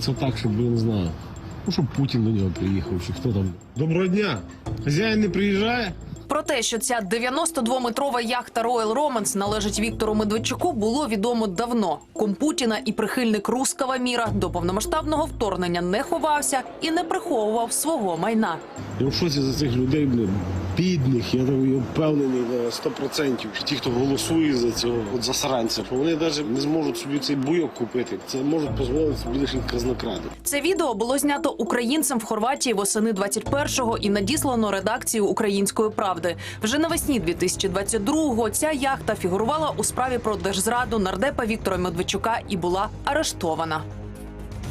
Це так, щоб я не знаю. Ну, щоб Путін до нього приїхав, чи хто там. Доброго дня! Хазяїн не приїжджає? Про те, що ця 92-метрова яхта Royal Romance належить Віктору Медведчуку, було відомо давно. Кум Путіна і прихильник руского міра до повномасштабного вторгнення не ховався і не приховував свого майна. Я в шоці за цих людей, бідних, я впевнений на 100%, що ті, хто голосує за цього от засранця, вони навіть не зможуть собі цей буйок купити. Це можуть дозволити собі лише казнокради. Це відео було знято українцем в Хорватії восени 21-го і надіслано редакцію Української правди. Вже навесні 2022-го ця яхта фігурувала у справі про держзраду нардепа Віктора Медведчука і була арештована.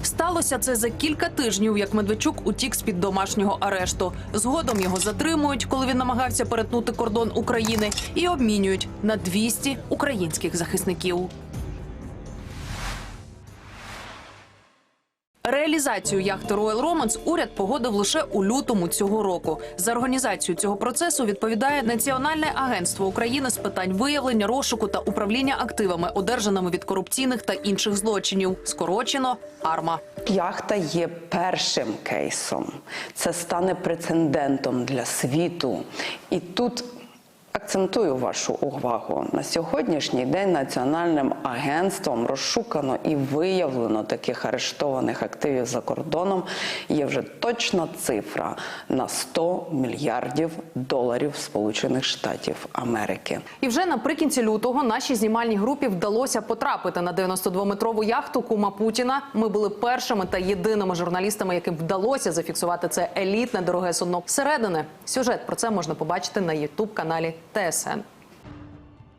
Сталося це за кілька тижнів, як Медведчук утік з під домашнього арешту. Згодом його затримують, коли він намагався перетнути кордон України, і обмінюють на 200 українських захисників. Реалізацію яхти Royal Romance уряд погодив лише у лютому цього року. За організацію цього процесу відповідає Національне агентство України з питань виявлення, розшуку та управління активами, одержаними від корупційних та інших злочинів. Скорочено АРМА. Яхта є першим кейсом. Це стане прецедентом для світу. І тут акцентую вашу увагу на сьогоднішній день національним агентством розшукано і виявлено таких арештованих активів за кордоном. Є вже точна цифра на 100 мільярдів доларів Сполучених Штатів Америки. І вже наприкінці лютого нашій знімальній групі вдалося потрапити на 92-метрову яхту Кума Путіна. Ми були першими та єдиними журналістами, яким вдалося зафіксувати це елітне дороге судно. Зсередини сюжет про це можна побачити на ютуб каналі ТСН.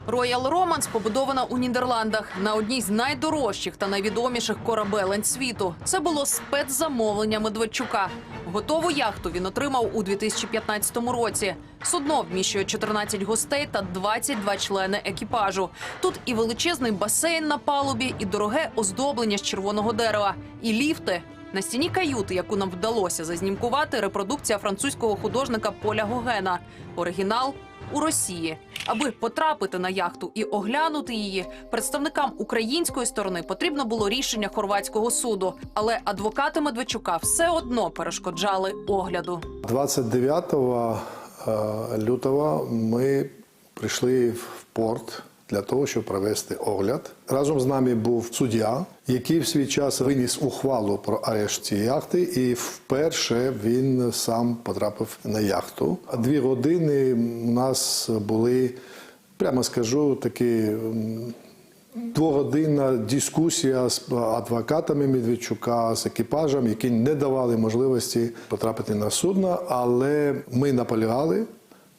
Royal Romance побудована у Нідерландах на одній з найдорожчих та найвідоміших корабелень світу. Це було спецзамовлення Медведчука. Готову яхту він отримав у 2015 році. Судно вміщує 14 гостей та 22 члени екіпажу. Тут і величезний басейн на палубі, і дороге оздоблення з червоного дерева, і ліфти. На стіні каюти, яку нам вдалося зазнімкувати, репродукція французького художника Поля Гогена. Оригінал у Росії. Аби потрапити на яхту і оглянути її, представникам української сторони потрібно було рішення хорватського суду. Але адвокати Медведчука все одно перешкоджали огляду. 29 е, лютого ми прийшли в порт для того, щоб провести огляд. Разом з нами був суддя, який в свій час виніс ухвалу про арешт цієї яхти, і вперше він сам потрапив на яхту. Дві години у нас були, прямо скажу, такі. Двогодинна дискусія з адвокатами Медведчука, з екіпажем, які не давали можливості потрапити на судно, але ми наполягали.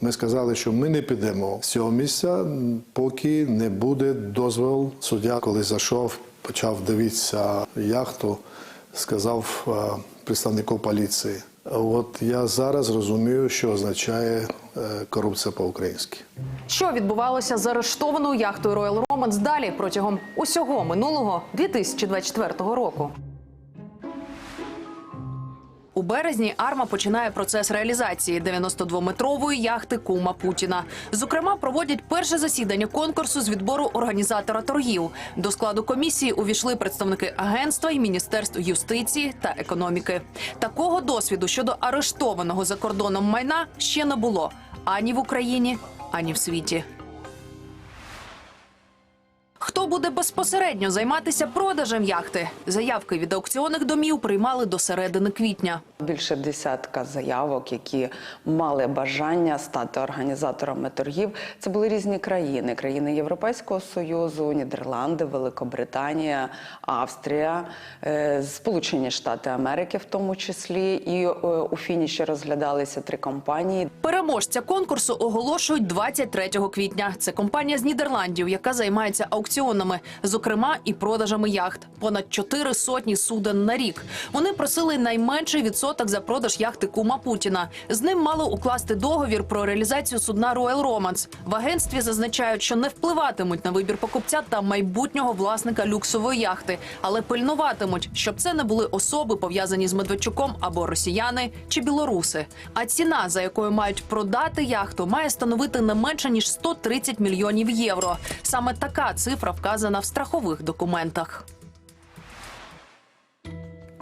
Ми сказали, що ми не підемо з цього місця, поки не буде дозвол. Суддя, коли зайшов, почав дивитися яхту, сказав е, представнику поліції. От я зараз розумію, що означає е, корупція по-українськи. Що відбувалося з арештованою яхтою Royal Romance далі протягом усього минулого 2024 року? У березні Арма починає процес реалізації 92-метрової яхти Кума Путіна. Зокрема, проводять перше засідання конкурсу з відбору організатора торгів. До складу комісії увійшли представники агентства і міністерств юстиції та економіки. Такого досвіду щодо арештованого за кордоном майна ще не було ані в Україні, ані в світі. Хто буде безпосередньо займатися продажем яхти? Заявки від аукціонних домів приймали до середини квітня. Більше десятка заявок, які мали бажання стати організаторами торгів. Це були різні країни: країни Європейського союзу, Нідерланди, Великобританія, Австрія, е, Сполучені Штати Америки, в тому числі. І е, у фініші розглядалися три компанії. Переможця конкурсу оголошують 23 квітня. Це компанія з Нідерландів, яка займається аукціонами, зокрема і продажами яхт. Понад чотири сотні суден на рік. Вони просили найменший відсоток за продаж яхти Кума Путіна. З ним мало укласти договір про реалізацію судна Royal Romance. В агентстві зазначають, що не впливатимуть на вибір покупця та майбутнього власника люксової яхти, але пильнуватимуть, щоб це не були особи пов'язані з Медведчуком або росіяни чи білоруси. А ціна, за якою мають продати яхту, має становити не менше ніж 130 мільйонів євро. Саме така цифра вказана в страхових документах.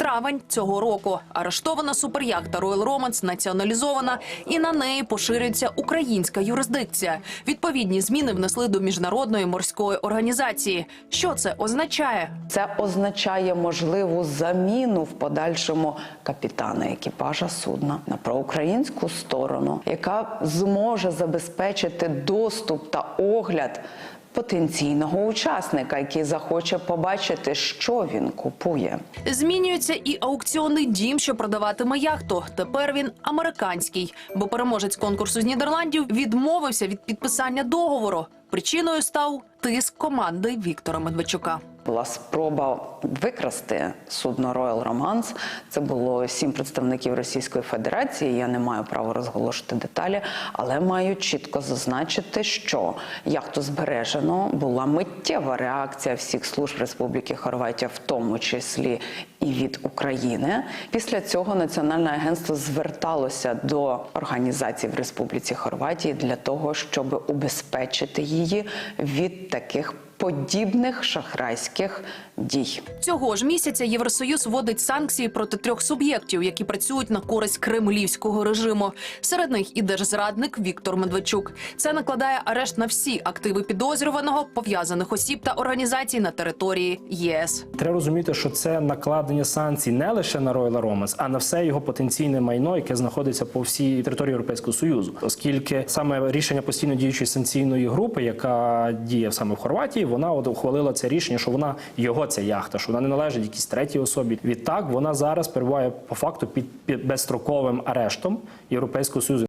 травень цього року. Арештована суперяхта Royal Romance націоналізована, і на неї поширюється українська юрисдикція. Відповідні зміни внесли до міжнародної морської організації. Що це означає? Це означає можливу заміну в подальшому капітана екіпажа судна на проукраїнську сторону, яка зможе забезпечити доступ та огляд потенційного учасника, який захоче побачити, що він купує. Змінюється і аукціонний дім, що продаватиме яхту. Тепер він американський, бо переможець конкурсу з Нідерландів відмовився від підписання договору. Причиною став тиск команди Віктора Медведчука. Була спроба викрасти судно Royal Romance. Це було сім представників Російської Федерації. Я не маю права розголошувати деталі, але маю чітко зазначити, що яхту збережено була миттєва реакція всіх служб Республіки Хорватія, в тому числі і від України. Після цього Національне агентство зверталося до організацій в Республіці Хорватії для того, щоб убезпечити її від таких подібних шахрайських дій. Цього ж місяця Євросоюз вводить санкції проти трьох суб'єктів, які працюють на користь кремлівського режиму. Серед них і держзрадник Віктор Медведчук. Це накладає арешт на всі активи підозрюваного, пов'язаних осіб та організацій на території ЄС. Треба розуміти, що це накладення санкцій не лише на Royal Romance, а на все його потенційне майно, яке знаходиться по всій території Європейського союзу, оскільки саме рішення постійно діючої санкційної групи, яка діє саме в Хорватії, вона от ухвалила це рішення, що вона його ця яхта, що вона не належить якійсь третій особі. Відтак вона зараз перебуває по факту під, під безстроковим арештом Європейського союзу.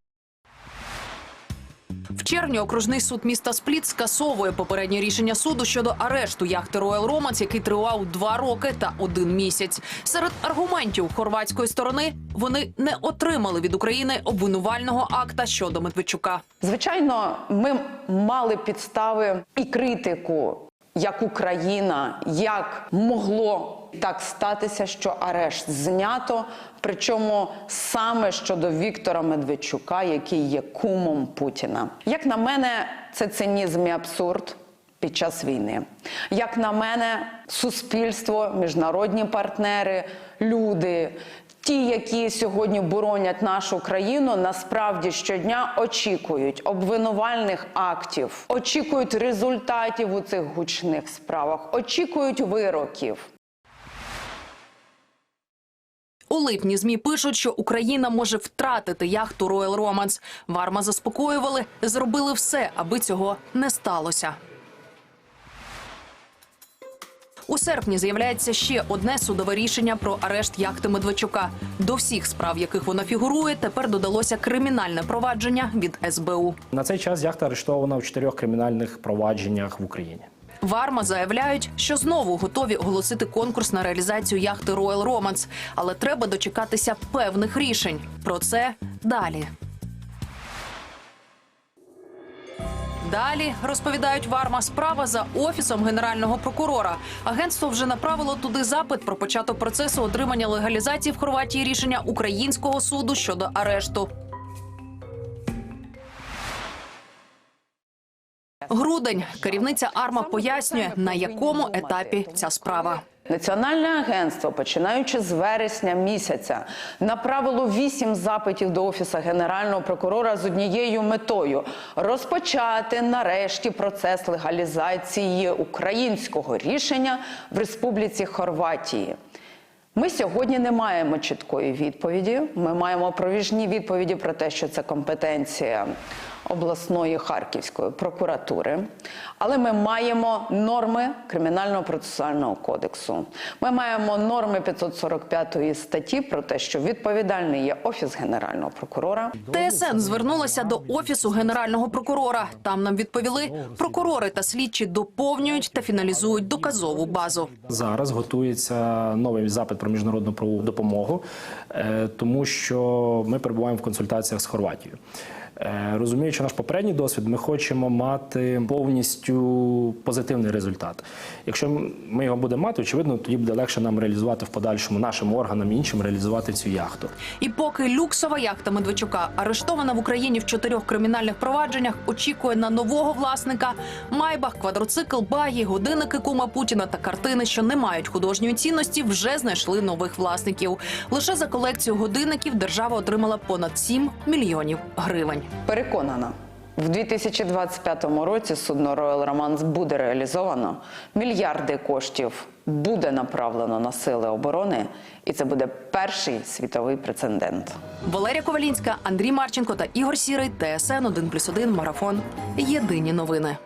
В червні окружний суд міста Спліт скасовує попереднє рішення суду щодо арешту яхти Роял Романс, який тривав два роки та один місяць. Серед аргументів хорватської сторони вони не отримали від України обвинувального акта щодо Медведчука. Звичайно, ми мали підстави і критику як Україна, як могло так статися, що арешт знято. Причому саме щодо Віктора Медведчука, який є кумом Путіна. Як на мене, це цинізм і абсурд під час війни. Як на мене, суспільство, міжнародні партнери, люди. Ті, які сьогодні боронять нашу країну, насправді щодня очікують обвинувальних актів, очікують результатів у цих гучних справах, очікують вироків. У липні змі пишуть, що Україна може втратити яхту Royal Romance. Варма заспокоювали, зробили все, аби цього не сталося. У серпні з'являється ще одне судове рішення про арешт яхти Медведчука. До всіх справ, яких вона фігурує, тепер додалося кримінальне провадження від СБУ. На цей час яхта арештована в чотирьох кримінальних провадженнях в Україні. Варма заявляють, що знову готові оголосити конкурс на реалізацію яхти Royal Romance, але треба дочекатися певних рішень. Про це далі. Далі розповідають Варма справа за офісом генерального прокурора. Агентство вже направило туди запит про початок процесу отримання легалізації в Хорватії рішення українського суду щодо арешту. Грудень керівниця Арма пояснює, на якому етапі ця справа. Національне агентство, починаючи з вересня місяця, направило вісім запитів до офісу генерального прокурора з однією метою розпочати нарешті процес легалізації українського рішення в Республіці Хорватії. Ми сьогодні не маємо чіткої відповіді. Ми маємо провіжні відповіді про те, що це компетенція обласної Харківської прокуратури. Але ми маємо норми Кримінального процесуального кодексу. Ми маємо норми 545 статті про те, що відповідальний є офіс генерального прокурора. ТСН звернулася до офісу генерального прокурора. Там нам відповіли, прокурори та слідчі доповнюють та фіналізують доказову базу. Зараз готується новий запит про міжнародну правову допомогу, е, тому що ми перебуваємо в консультаціях з Хорватією. Е, Розуміючи наш попередній досвід, ми хочемо мати повністю позитивний результат. Якщо ми його будемо мати, очевидно, тоді буде легше нам реалізувати в подальшому нашим органам і іншим реалізувати цю яхту. І поки люксова яхта Медведчука арештована в Україні в чотирьох кримінальних провадженнях, очікує на нового власника. Майбах, квадроцикл, багі, годинники кума Путіна та картини, що не мають художньої цінності, вже знайшли нових власників. Лише за колекцію годинників держава отримала понад 7 мільйонів гривень. Переконана, в 2025 році судно Royal Romance буде реалізовано, мільярди коштів буде направлено на сили оборони, і це буде перший світовий прецедент. Валерія Ковалінська, Андрій Марченко та Ігор Сірий. ТСН 1+,1 Марафон. Єдині новини.